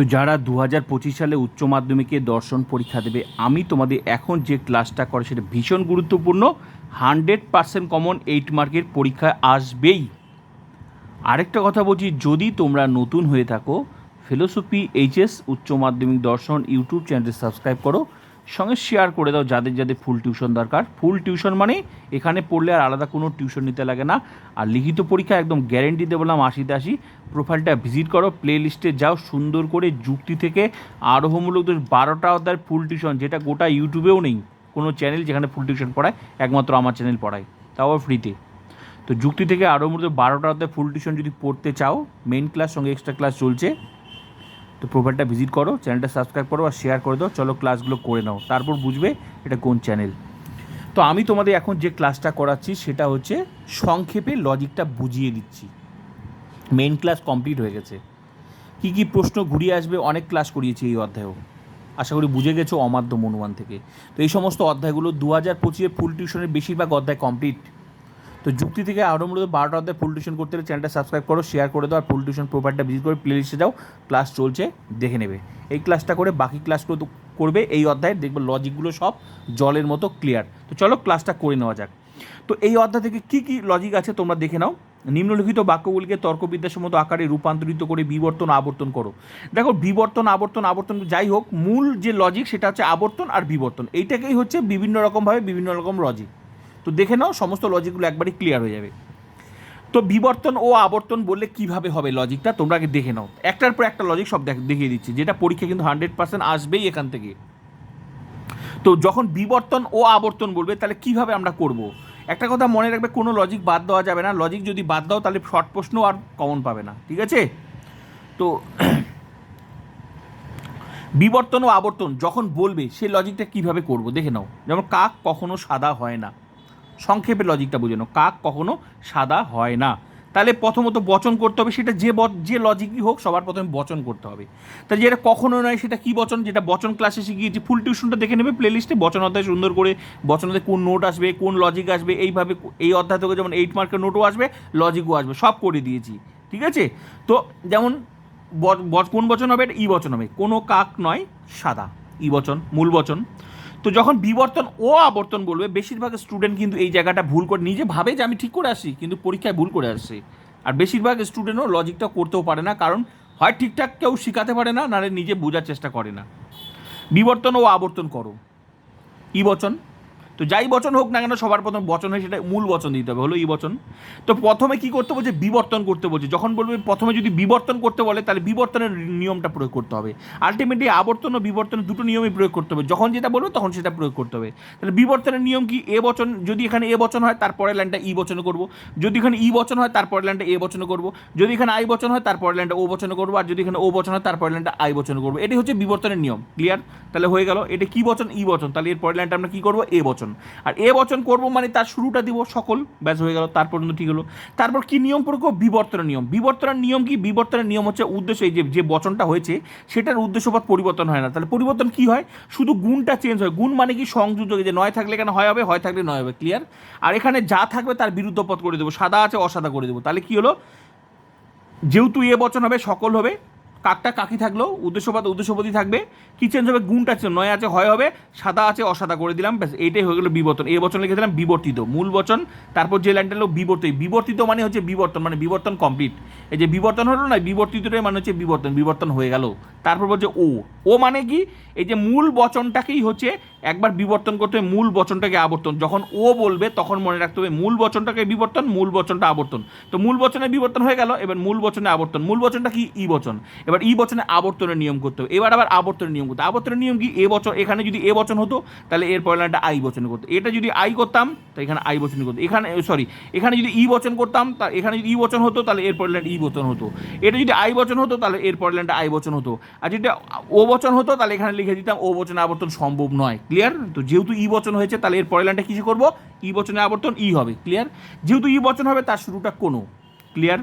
তো যারা দু হাজার পঁচিশ সালে উচ্চ মাধ্যমিকে দর্শন পরীক্ষা দেবে, আমি তোমাদের এখন যে ক্লাসটা করে সেটা ভীষণ গুরুত্বপূর্ণ। হান্ড্রেড পার্সেন্ট কমন এইট মার্কের পরীক্ষা আসবেই। আরেকটা কথা বলছি, যদি তোমরা নতুন হয়ে থাকো ফিলোসফি এইচএস উচ্চ মাধ্যমিক দর্শন ইউটিউব চ্যানেলটি সাবস্ক্রাইব করো সঙ্গে শেয়ার করে দাও যাদের যাদের ফুল টিউশন দরকার। ফুল টিউশন মানে এখানে পড়লে আর আলাদা কোনো টিউশন নিতে লাগে না। আর লিখিত পরীক্ষা একদম গ্যারেন্টি দিয়ে বললাম আশিতে আসি। প্রোফাইলটা ভিজিট করো প্লে লিস্টে যাও, সুন্দর করে যুক্তি থেকে আরোহমূলক বারোটা অধ্যায়ের ফুল টিউশন যেটা গোটা ইউটিউবেও নেই। কোনো চ্যানেল যেখানে ফুল টিউশন পড়ায়, একমাত্র আমার চ্যানেল পড়ায়। তাও ফ্রিতে তো যুক্তি থেকে আরও মূলত বারোটা অধ্যায় ফুল টিউশন যদি পড়তে চাও মেন ক্লাস সঙ্গে এক্সট্রা ক্লাস চলছে। তো প্রোফাইলটা ভিজিট করো চ্যানেলটা সাবস্ক্রাইব করো আর শেয়ার করে দাও। চলো ক্লাসগুলো করে নাও। তারপর বুঝবে এটা কোন চ্যানেল তো আমি তোমাদের এখন যে ক্লাসটা করাচ্ছি, সেটা হচ্ছে সংক্ষেপে লজিকটা বুঝিয়ে দিচ্ছি। মেন ক্লাস কমপ্লিট হয়ে গেছে। কী কী প্রশ্ন ঘুরিয়ে আসবে, অনেক ক্লাস করিয়েছি এই অধ্যায়েও। আশা করি বুঝে গেছো অমাধ্যম অনুমান থেকে। তো এই সমস্ত অধ্যায়গুলো দু হাজার পঁচিশে ফুল টিউশনের বেশিরভাগ অধ্যায় কমপ্লিট তো যুক্তি থেকে আরও মূলত বারোটা অধ্যায় ফুল টিউশন করতে হলে চ্যানেলটা সাবস্ক্রাইব করো শেয়ার করে দাও, আর ফুল টিউশন প্রোফাইলটা ভিজিট করে প্লে লিস্টে যাও ক্লাস চলছে, দেখে নেবে। এই ক্লাসটা করে বাকি ক্লাসগুলো করবে, এই অধ্যায়ে দেখবে লজিকগুলো সব জলের মতো ক্লিয়ার তো চলো ক্লাসটা করে নেওয়া যাক। তো এই অধ্যায় থেকে কী কী লজিক আছে তোমরা দেখে নাও। নিম্নলিখিত বাক্যগুলিকে তর্কবিদ্যাসম্মত আকারে রূপান্তরিত করে বিবর্তন, আবর্তন করো। দেখো, বিবর্তন, আবর্তন আবর্তন যাই হোক, মূল যে লজিক সেটা হচ্ছে আবর্তন আর বিবর্তন। এইটাকেই হচ্ছে বিভিন্ন রকমভাবে বিভিন্ন রকম লজিক তো দেখে নাও, সমস্ত লজিকগুলো একবারই ক্লিয়ার হয়ে যাবে। তো বিবর্তন ও আবর্তন বললে কীভাবে হবে লজিকটা তোমরা আগে দেখে নাও। একটার পর একটা লজিক সব দেখ- দেখিয়ে দিচ্ছি, যেটা পরীক্ষা কিন্তু হান্ড্রেড পার্সেন্ট আসবেই এখান থেকে। তো যখন বিবর্তন ও আবর্তন বলবে, তাহলে কীভাবে আমরা করব? একটা কথা মনে রাখবে, কোনো লজিক বাদ দেওয়া যাবে না। লজিক যদি বাদ দাও, তাহলে শর্ট প্রশ্ন আর কমন পাবে না, ঠিক আছে? তো বিবর্তন ও আবর্তন যখন বলবে সেই লজিকটা কীভাবে করব? দেখে নাও। যেমন কাক কখনো সাদা হয় না। সংক্ষেপে লজিকটা বুঝে নাও কাক কখনো সাদা হয় না। তাহলে প্রথমত বচন করতে হবে, সেটা যে যে লজিকই হোক, সবার প্রথমে বচন করতে হবে। তাই যেটা কখনো নয়, সেটা কি বচন? যেটা বচন ক্লাসে শিখিয়েছি। ফুল টিউশনটা দেখে নেবে প্লেলিস্টে বচন অধ্যায় সুন্দর করে, বচন অধ্যায় কোন নোট আসবে, কোন লজিক আসবে, এইভাবে এই অধ্যায় থেকে যেমন এইট মার্কের নোটও আসবে লজিকও আসবে, সব করে দিয়েছি। ঠিক আছে? তো যেমন কোন বচন হবে? এটা ই বচন হবে। কোনো কাক নয়, সাদা। ই বচন, মূল বচন। তো যখন বিবর্তন ও আবর্তন বলবে, বেশিরভাগ স্টুডেন্ট কিন্তু এই জায়গাটা ভুল করে নিজে ভাবে যে আমি ঠিক করে আসি কিন্তু পরীক্ষায় ভুল করে আসছে। আর বেশিরভাগ স্টুডেন্টও লজিকটা করতেও পারে না, কারণ হয় ঠিকঠাক কেউ শেখাতে পারে না, নাহলে নিজে বোঝার চেষ্টা করে না। বিবর্তন ও আবর্তন করো। ই বচন। তো যাই বচন হোক না কেন, সবার প্রথম বচন হয় সেটা মূল বচন দিতে হবে। হলো ই বচন। তো প্রথমে কি করতে বলছে? বিবর্তন করতে বলছে। যখন বলবে প্রথমে যদি বিবর্তন করতে বলে, তাহলে বিবর্তনের নিয়মটা প্রয়োগ করতে হবে। আলটিমেটলি আবর্তন ও বিবর্তন দুটো নিয়মই প্রয়োগ করতে হবে। যখন যেটা বলবে, তখন সেটা প্রয়োগ করতে হবে। তাহলে বিবর্তনের নিয়ম কি? এ বচন, যদি এখানে এ বচন হয় তারপরের লাইনটা ই বচন করব। যদি এখানে ই বচন হয় তারপরের লাইনটা এ বচনে করব। যদি এখানে আই বচন হয় তারপরের লাইনটা ও বচনে করব। আর যদি এখানে ও বচন হয় তারপরের লাইনটা আই বচন করব। এটি হচ্ছে বিবর্তনের নিয়ম। ক্লিয়ার তাহলে হয়ে গেল। এটা কি বচন? ই বচন। তাহলে এর পরের লাইনটা আমরা কি করব? এ বচন। আর এ বচন করব মানে তার শুরুটা দিব সকল, ব্যাস হয়ে গেল, তার পর্যন্ত ঠিক হলো। তারপর কি নিয়ম করব? বিবর্তনের নিয়ম। বিবর্তনের নিয়ম কি? বিবর্তনের নিয়ম হচ্ছে উদ্দেশ্য, এই যে যে বচনটা হয়েছে, সেটার উদ্দেশ্যপদ পরিবর্তন হয় না। তাহলে পরিবর্তন কি হয়? শুধু গুণটা চেঞ্জ হয়। গুণ মানে কি? সংযোজক যে, নয় থাকলে এখানে হয় হবে? হয় থাকলে নয় হবে। ক্লিয়ার আর এখানে যা থাকবে তার বিরুদ্ধ পথ করে দেবো। সাদা আছে, অসাদা করে দেবো। তাহলে কি হলো? যেহেতু এ বচন হবে, সকল হবে কাকটা কাকি থাকলেও উদ্দেশ্যপদ উদ্দেশ্যপদই থাকবে। কি চেঞ্জ হবে? গুণটা চেঞ্জ নয় আছে হয় হবে, সাদা আছে অসাদা করে দিলাম, ব্যাস, এইটাই হয়ে গেলো বিবর্তন। এ বচন লিখে দিলাম বিবর্তিত, মূল বচন। তারপর যে লাইনটা হলো বিবর্তিত বিবর্তিত মানে হচ্ছে বিবর্তন মানে বিবর্তন কমপ্লিট এই যে বিবর্তন হলো না, বিবর্তিতটাই মানে হচ্ছে বিবর্তন বিবর্তন হয়ে গেল। তারপর বলছে ও। ও মানে কি? এই যে মূল বচনটাকেই হচ্ছে একবার বিবর্তন করতে হবে, মূল বচনটাকে আবর্তন। যখন ও বলবে, তখন মনে রাখতে হবে মূল বচনটাকে বিবর্তন, মূল বচনটা আবর্তন। তো মূল বচনে বিবর্তন হয়ে গেল, এবার মূল বচনে আবর্তন। মূল বচনটা কি? ই বচন। এবার ই বচনে আবর্তনের নিয়ম করতে হবে। এবার আবার আবর্তনের নিয়ম করতে আবর্তনের নিয়ম কি? এ বচন, এখানে যদি এ বচন হতো, তাহলে এর পরের লাইনটা আই বচন করতো এটা যদি আই করতাম তো এখানে আই বচন করতো এখানে সরি এখানে যদি ই বচন করতাম, তা, এখানে যদি ই বচন হতো, তাহলে এর পরের ই বচন হতো। এটা যদি আই বচন হতো, তাহলে এর পরের লাইনটা আই বচন হতো। আর যদি ও বচন হতো, তাহলে এখানে লিখে দিতাম, ও বচনে আবর্তন সম্ভব নয়। ক্লিয়ার তো যেহেতু ই বচন হয়েছে, তাহলে এর পরের লাইনটা কিছু করব? ই বচনে আবর্তন, ই হবে। ক্লিয়ার যেহেতু ই বচন হবে, তার শুরুটা কোনো। ক্লিয়ার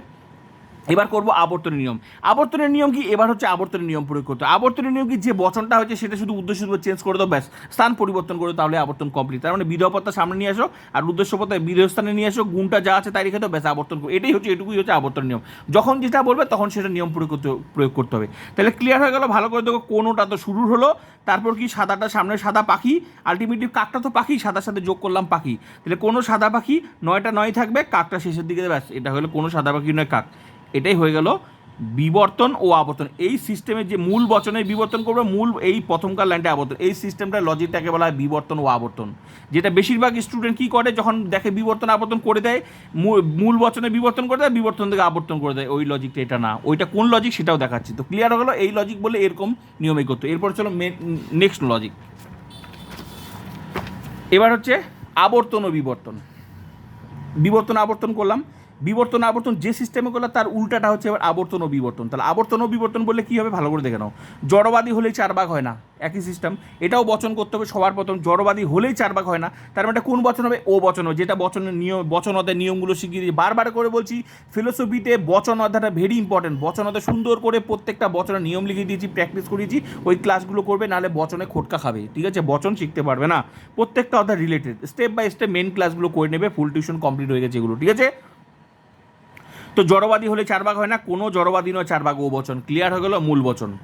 এবার করব আবর্তনের নিয়ম। আবর্তনের নিয়ম কি? এবার হচ্ছে আবর্তনের নিয়ম প্রয়োগ করতে। আবর্তনের নিয়ম কি? যে বচনটা হচ্ছে সেটা শুধু উদ্দেশ্য চেঞ্জ করে দাও, ব্যাস। স্থান পরিবর্তন করে তাহলে আবর্তন কমপ্লিট তার মানে বিধপত্তা সামনে নিয়ে আসো, আর উদ্দেশ্যপত্তা বিধেয় স্থানে নিয়ে আসো, গুণটা যা আছে তাই রেখে ব্যাস, আবর্তন এটাই হচ্ছে, এটুকুই হচ্ছে আবর্তন নিয়ম। যখন যেটা বলবে তখন সেটা নিয়ম প্রয়োগ করতে প্রয়োগ করতে হবে। তাহলে ক্লিয়ার হয়ে গেল, ভালো করে দেখো কোনোটা তো শুরু হলো, তারপর কি সাদাটা সামনে সাদা পাখি? আলটিমেটলি কাকটা তো পাখি, সাদার সাথে যোগ করলাম পাখি। তাহলে কোনো সাদা পাখি নয়টা নয় থাকবে, কাকটা শেষের দিকে, ব্যাস, এটা হলো কোনো সাদা পাখি নয় কাক। এটাই হয়ে গেল বিবর্তন ও আবর্তন। এই সিস্টেমের যে মূল বচনের বিবর্তন করবে, মূল এই প্রথমকার লাইনটা আবর্তন। এই সিস্টেমটা লজিকটাকে বলা হয় বিবর্তন ও আবর্তন। যেটা বেশিরভাগ স্টুডেন্ট কী করে? যখন দেখে বিবর্তন, আবর্তন করে দেয় মূল বচনে বিবর্তন করে দেয়, বিবর্তন থেকে আবর্তন করে দেয়। ওই লজিকটা এটা না। ওইটা কোন লজিক সেটাও দেখাচ্ছি। তো ক্লিয়ার হয়ে গেলো, এই লজিক বলে এরকম নিয়মে করতো। এরপর চলো নেক্সট লজিক এবার হচ্ছে আবর্তন ও বিবর্তন। বিবর্তন, আবর্তন করলাম। বিবর্তন আবর্তন, যে সিস্টেমে করলাম তার উল্টাটা হচ্ছে এবার আবর্তন ও বিবর্তন। তাহলে আবর্তন ও বিবর্তন বললে কী হবে? ভালো করে দেখে নাও। জড়বাদী হলেই চার ভাগ হয় না, একই সিস্টেম এটাও বচন করতে হবে সবার প্রথম। জড়বাদী হলেই চার ভাগ হয় না। তার মানে কোন বচন হবে? ও বচন। হবে যেটা বচনের নিয়ম, বচন অধ্যায় নিয়মগুলো শিখিয়ে দিয়েছি। বারবার করে বলছি ফিলোসফিতে বচন অধ্যায়টা ভেরি ইম্পর্টেন্ট বচন অধ্যায় সুন্দর করে প্রত্যেকটা বচনের নিয়ম লিখে দিয়েছি প্র্যাকটিস করিয়েছি। ওই ক্লাসগুলো করবে, নাহলে বচনে খোটকা খাবে। ঠিক আছে? বচন শিখতে পারবে না। প্রত্যেকটা অধ্যায় related step by step main ক্লাসগুলো করে নেবে। ফুল টিউশন কমপ্লিট হয়ে গেছে এগুলো। ঠিক আছে? তো জড়বাদী হলে চার ভাগ হয় না, কোনো জড়বাদী নয় চার ভাগ ও বচন। ক্লিয়ার হয়ে গেল মূল বচন।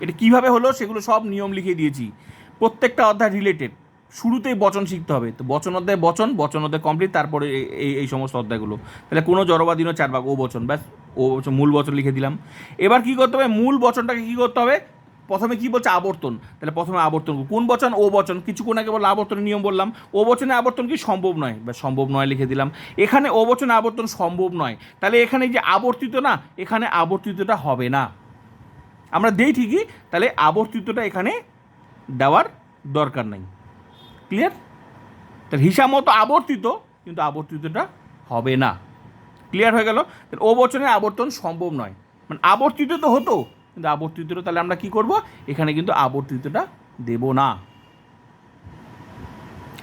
এটা কীভাবে হলো সেগুলো সব নিয়ম লিখে দিয়েছি। প্রত্যেকটা অধ্যায় রিলেটেড শুরুতেই বচন শিখতে হবে। তো বচন অধ্যায় বচন বচন অধ্যায় কমপ্লিট তারপরে এই- এই সমস্ত অধ্যায়গুলো। তাহলে কোনো জড়বাদী নয় চার ভাগ ও বচন, ব্যাস, ও মূল বচন লিখে দিলাম। এবার কি করতে হবে? মূল বচনটাকে কি করতে হবে? প্রথমে কি বলছে আবর্তন? তাহলে প্রথমে আবর্তন। কোন বচন? ও বচন। কিছুক্ষণ আগে বললাম আবর্তনের নিয়ম বললাম। ও বচনে আবর্তন কি সম্ভব নয়? বা সম্ভব নয় লিখে দিলাম। এখানে ও বচনে আবর্তন সম্ভব নয়। তাহলে এখানে যে আবর্তিত না, এখানে আবর্তিতটা হবে না। আমরা দেই ঠিকই, তাহলে আবর্তিতটা এখানে দেওয়ার দরকার নাই। ক্লিয়ার তাহলে হিসাব মতো আবর্তিত, কিন্তু আবর্তিতটা হবে না। ক্লিয়ার হয়ে গেল? ও বচনে আবর্তন সম্ভব নয়। মানে আবর্তিত তো হতো। কিন্তু আবর্তিতটা তাহলে আমরা কি করব? এখানে কিন্তু আবর্তিতটা দেব না।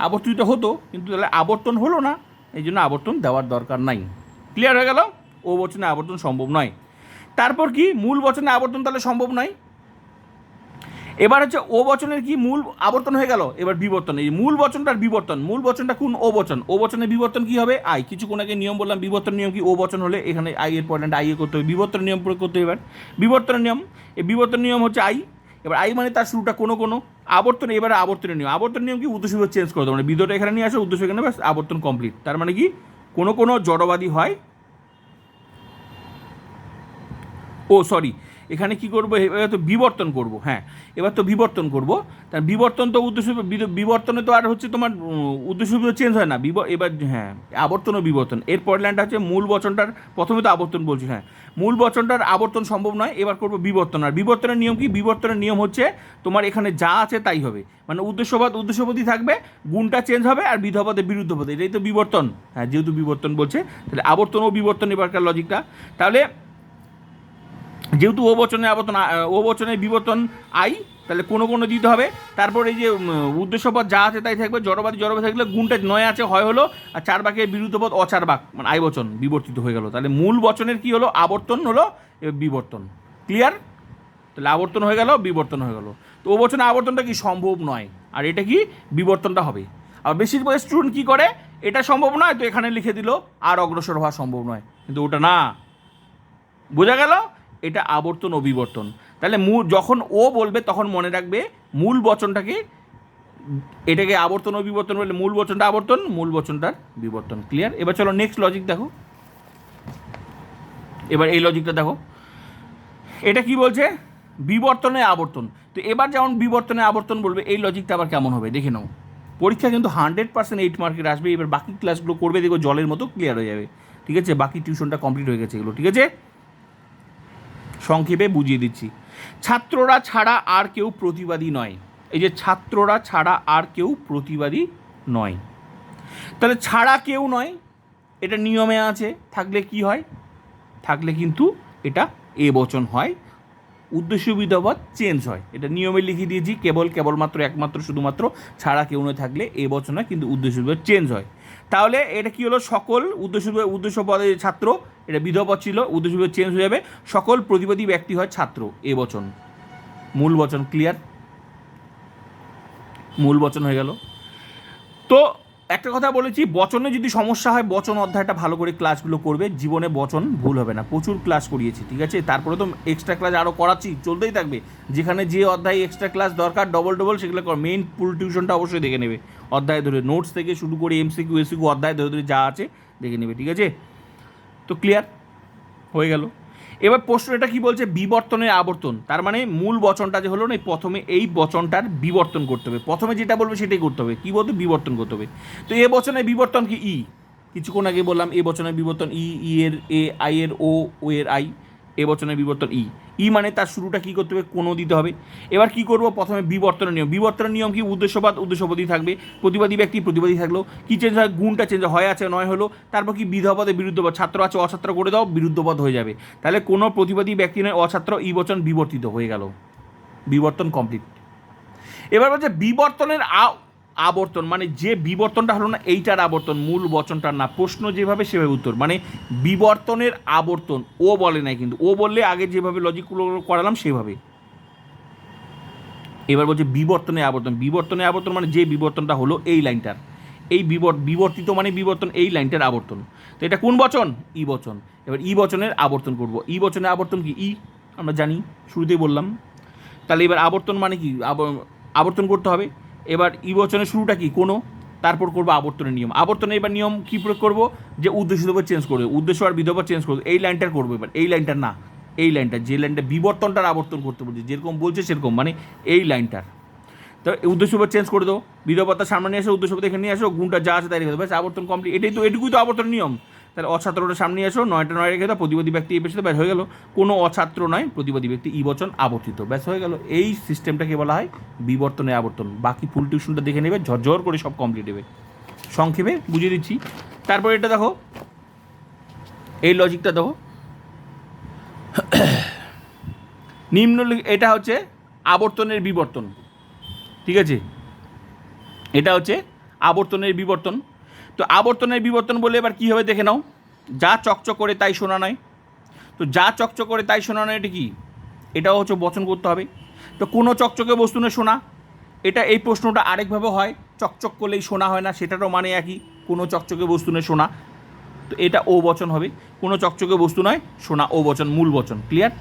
আবর্তিত হতো, কিন্তু তাহলে আবর্তন হলো না। এই জন্য আবর্তন দেওয়ার দরকার নাই। ক্লিয়ার হয়ে গেল? ও বচনে আবর্তন সম্ভব নয়। তারপর কি? মূল বচনে আবর্তন তাহলে সম্ভব নয়। এবার হচ্ছে ও বচনের কি মূল আবর্তন হয়ে গেল? এবার বিবর্তন। এই মূল বচনটার বিবর্তন। মূল বচনটা কোন ও বচন? ও বচনের বিবর্তন কি হবে? আই। কিছুক্ষণ আগে নিয়ম বললাম, বিবর্তন নিয়ম কি ও বচন হলে? এখানে আই এর পয়েন্ট আই এ করতে হবে। বিবর্তন নিয়ম প্রয়োগ করতে হবে এবার। বিবর্তন নিয়ম। এই বিবর্তন নিয়ম হচ্ছে আই। এবার আই মানে তার শুরুটা কোনো কোনো। আবর্তন, এবারে আবর্তনের নিয়ম। আবর্তন নিয়ম কি? উদ্দেশ্য চেঞ্জ করে দেবো মানে বিদটা এখানে নিয়ে আসে, উদ্দেশ্য এখানে ব্যাস, আবর্তন কমপ্লিট তার মানে কি? কোনো কোনো জড়বাদী হয়। ও সরি এখানে কি করব? এবার তো বিবর্তন করব হ্যাঁ। এবার তো বিবর্তন করব। তার বিবর্তন তো উদ্দেশ্য বিবর্তনে তো আর হচ্ছে তোমার উদ্দেশ্য চেঞ্জ হয় না। বিব এবার হ্যাঁ আবর্তন ও বিবর্তন। এর পরের লাইনটা হচ্ছে মূল বচনটার, প্রথমে তো আবর্তন বলছি হ্যাঁ। মূল বচনটার আবর্তন সম্ভব নয়, এবার করব বিবর্তন। আর বিবর্তনের নিয়ম কি? বিবর্তনের নিয়ম হচ্ছে তোমার এখানে যা আছে তাই হবে। মানে উদ্দেশ্যবাদ, উদ্দেশ্যপতি থাকবে, গুণটা চেঞ্জ হবে আর বিধপদে বিরুদ্ধ পদে এটাই তো বিবর্তন। হ্যাঁ যেহেতু বিবর্তন বলছে, তাহলে আবর্তন ও বিবর্তন এবারকার লজিকটা তাহলে যেহেতু ও বচনে আবর্তন ও বচনে বিবর্তন আই তাহলে কোনো কোনো দিতে হবে। তারপর এই যে উম, উদ্দেশ্যপদ যা আছে তাই থাকবে জড়বাদী জড়বাদী থাকলে গুণটা নয় আছে হয় হলো আর চার বাকের বিরুদ্ধ পদ অচার বাক মানে আই বচন বিবর্তিত হয়ে গেল। তাহলে মূল বচনের কি হলো? আবর্তন হলো বিবর্তন। ক্লিয়ার তাহলে আবর্তন হয়ে গেল বিবর্তন হয়ে গেল। তো ও বচনে আবর্তনটা কি সম্ভব নয়? আর এটা কি? বিবর্তনটা হবে। আর বেশিরভাগ স্টুডেন্ট কী করে? এটা সম্ভব নয় তো এখানে লিখে দিল আর অগ্রসর হওয়া সম্ভব নয়। কিন্তু ওটা না। বোঝা গেল? এটা আবর্তন ও বিবর্তন তাহলে মূল, যখন ও বলবে, তখন মনে রাখবে মূল বচনটাকে, এটাকে আবর্তন ও বিবর্তন বললে মূল বচনটা আবর্তন, মূল বচনটার বিবর্তন। ক্লিয়ার এবার চলো নেক্সট লজিক দেখো। এবার এই লজিকটা দেখো। এটা কি বলছে? বিবর্তনে আবর্তন। তো এবার যেমন বিবর্তনে আবর্তন বলবে, এই লজিকটা আবার কেমন হবে? দেখে নাও। পরীক্ষা কিন্তু হান্ড্রেড পার্সেন্ট এইট মার্কের আসবে। এবার বাকি ক্লাসগুলো করবে দেখো জলের মতো ক্লিয়ার হয়ে যাবে। ঠিক আছে? বাকি টিউশনটা কমপ্লিট হয়ে গেছে এগুলো। ঠিক আছে? সংক্ষেপে বুঝিয়ে দিচ্ছি। ছাত্ররা ছাড়া আর কেউ প্রতিবাদী নয়। এই যে ছাত্ররা ছাড়া আর কেউ প্রতিবাদী নয়। তাহলে ছাড়া কেউ নয়, এটা নিয়মে আছে, থাকলে কি হয়? থাকলে কিন্তু এটা এ বচন হয়। উদ্দেশ্য বিধবত চেঞ্জ হয়। এটা নিয়মে লিখে দিয়েছি, কেবল, কেবলমাত্র, একমাত্র, শুধুমাত্র, ছাড়া কেউ না থাকলে এ বছর না কিন্তু উদ্দেশ্য বিধবত চেঞ্জ হয়। তাহলে এটা কি হলো? সকল উদ্দেশ্য উদ্দেশ্য পদে ছাত্র, এটা বিধবত ছিল উদ্দেশ্য বিধবত চেঞ্জ হয়ে যাবে। সকল প্রতিবাদী ব্যক্তি হয় ছাত্র, এ বচন। মূল বচন ক্লিয়ার মূল বচন হয়ে গেল। তো একটা কথা বলেছি, বচনে যদি সমস্যা হয়, বচন অধ্যায়টা ভালো করে ক্লাসগুলো করবে, জীবনে বচন ভুল হবে না, প্রচুর ক্লাস করিয়েছি, ঠিক আছে? তারপরে তো এক্সট্রা ক্লাস আরও করাচ্ছি, চলতেই থাকবে। যেখানে যে অধ্যায় এক্সট্রা ক্লাস দরকার ডবল ডবল সেগুলো কর মেইন ফুল টিউশনটা অবশ্যই দেখে নেবে। অধ্যায় ধরে নোটস থেকে শুরু করে এমসিকিউ এসিকিউ অধ্যায় ধরে ধরে যা আছে, দেখে নেবে, ঠিক আছে? তো ক্লিয়ার হয়ে গেল। এবার প্রশ্ন, এটা কি বলছে? বিবর্তনের আবর্তন। তার মানে মূল বচনটা যে হলো না প্রথমে এই বচনটার বিবর্তন করতে হবে। প্রথমে যেটা বলবে সেটাই করতে হবে। কী বলতে? বিবর্তন করতে হবে। তো এ বচনের বিবর্তন কি? ই। কিছুক্ষণ আগে বললাম, এ বচনের বিবর্তন ই ই এর, এ, আই এর, ও ও এর, আই। এ বিবর্তন ই। ই মানে তার শুরুটা কী করতে হবে? কোনো দিতে হবে। এবার কি করব? প্রথমে বিবর্তনের নিয়ম। বিবর্তনের নিয়ম কি? উদ্দেশ্যবাদ উদ্দেশ্যপদী থাকবে। প্রতিবাদী ব্যক্তি প্রতিবাদী থাকল। কি চেঞ্জ হয়? গুণটা চেঞ্জ হয়। আছে, নয় হলো, তারপর কি বিধপদে বিরুদ্ধপদ ছাত্র আছে, অছাত্র করে দাও বিরুদ্ধপদ হয়ে যাবে। তাহলে কোনো প্রতিবাদী ব্যক্তি নয়, অছাত্র ই বচন বিবর্তিত হয়ে গেল। বিবর্তন কমপ্লিট এবার বলছে বিবর্তনের আ- আবর্তন মানে যে বিবর্তনটা হলো না এইটার আবর্তন, মূল বচনটার না, প্রশ্ন যেভাবে সেভাবে উত্তর মানে বিবর্তনের আবর্তন, ও বলে নাই কিন্তু, ও বললে আগে যেভাবে লজিকগুলো করালাম সেভাবে। এবার বলছে বিবর্তনের আবর্তন বিবর্তনের আবর্তন মানে যে বিবর্তনটা হলো এই লাইনটার, এই বিবর, বিবর্তিত মানে বিবর্তন এই লাইনটার আবর্তন। তো এটা কোন বচন? ই বচন। এবার ই বচনের আবর্তন করব। ই বচনের আবর্তন কি? ই, আমরা জানি, শুরুতেই বললাম। তাহলে এবার আবর্তন মানে কি? আব- আবর্তন করতে হবে। এবার ই বচনের শুরুটা কি? কোনো। তারপর করব আবর্তনের নিয়ম। আবর্তনের এবার নিয়ম কী প্রয়োগ করব? যে উদ্দেশ্য দেবো চেঞ্জ করবে। উদ্দেশ্য আর বিধবা চেঞ্জ করবে। এই লাইনটার করব এবার। এই লাইনটার না। এই লাইনটা যে লাইনটা বিবর্তনটার আবর্তন করতে বলছে। যেরকম বলছে সেরকম। মানে এই লাইনটার তো উদ্দেশ্য চেঞ্জ করে দাও। বিধবতা সামনে নিয়ে আসো, উদ্দেশ্য এখানে নিয়ে আসো, গুণটা যা আছে তাই রেখে ব্যাস, আবর্তন কমপ্লিট এটাই তো এটুকুই তো আবর্তন নিয়ম। তাহলে অছাত্রটা সামনে আসো নয়টা নয় রেখে প্রতিবাদী ব্যক্তি এই পেছনে ব্যাস হয়ে গেল। কোনো অছাত্র নয়, প্রতিবাদী ব্যক্তি ই বচন আবর্তিত। ব্যাস, হয়ে গেল। এই সিস্টেমটাকে বলা হয় বিবর্তনে আবর্তন। বাকি ফুল টিউশনটা দেখে নেবে, ঝরঝর করে সব কমপ্লিট হবে সংক্ষেপে বুঝিয়ে দিচ্ছি। তারপর এটা দেখো। এই লজিকটা দেখো। নিম্ন এটা হচ্ছে আবর্তনের বিবর্তন। ঠিক আছে? এটা হচ্ছে আবর্তনের বিবর্তন। তো আবর্তনের বিবর্তন বলে এবার কী হবে দেখে নাও। যা চকচক করে তাই শোনা নয়। তো যা চকচক করে তাই শোনা নয়, এটা কি? এটাও হচ্ছে বচন করতে হবে। তো কোনো চকচকে বস্তু না শোনা এটা এই প্রশ্নটা আরেকভাবে হয়, চকচক করলেই শোনা হয় না, সেটারও মানে একই। কোনো চকচকে বস্তু নয় শোনা তো এটা ও বচন হবে। কোনো চকচকে বস্তু নয় শোনা ও বচন, মূল বচন। ক্লিয়ার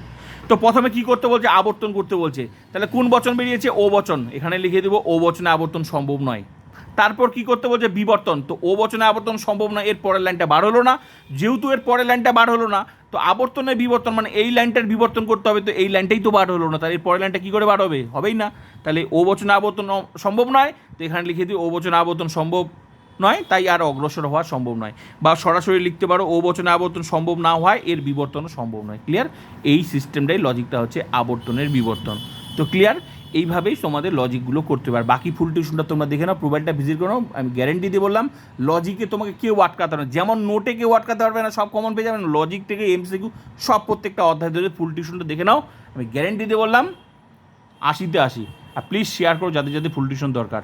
তো প্রথমে কি করতে বলছে? আবর্তন করতে বলছে। তাহলে কোন বচন বেরিয়েছে? ও বচন। এখানে লিখে দেবো, ও বচনে আবর্তন সম্ভব নয়। তারপর কি করতে বলছে? বিবর্তন। তো ও বচনে আবর্তন সম্ভব নয় এর পরের লাইনটা বার হলো না। যেহেতু এর পরের লাইনটা বার হলো না, তো আবর্তনের বিবর্তন মানে এই লাইনটার বিবর্তন করতে হবে, তো এই লাইনটাই তো বার হলো না। তাহলে এর পরের লাইনটা কী করে বার হবে? হবেই না। তাহলে ও বচনে আবর্তন সম্ভব নয়, তো এখানে লিখে দিই ও বচনে আবর্তন সম্ভব নয়, তাই আর অগ্রসর হওয়া সম্ভব নয়। বা সরাসরি লিখতে পারো, ও বচনে আবর্তন সম্ভব না হয়, এর বিবর্তনও সম্ভব নয়। ক্লিয়ার? এই সিস্টেমটাই লজিকটা হচ্ছে আবর্তনের বিবর্তন। তো ক্লিয়ার? এইভাবেই তোমাদের লজিকগুলো করতে পারে। বাকি ফুল টিউশনটা তোমরা দেখে নাও প্রোভাইডটা ভিজিট করো আমি গ্যারেন্টি দিয়ে বললাম লজিকে তোমাকে কেউ আটকাতে পারবে যেমন নোটে কেউ আটকাতে পারবে না, সব কমন পেয়ে যাবে না। লজিক থেকে এমসিকিউ সব প্রত্যেকটা অধ্যায় ধরে ফুল টিউশনটা দেখে নাও। আমি গ্যারেন্টি দিয়ে বললাম, আশিতে আশি। আর প্লিজ শেয়ার করো যাদের যাদের ফুল টিউশন দরকার।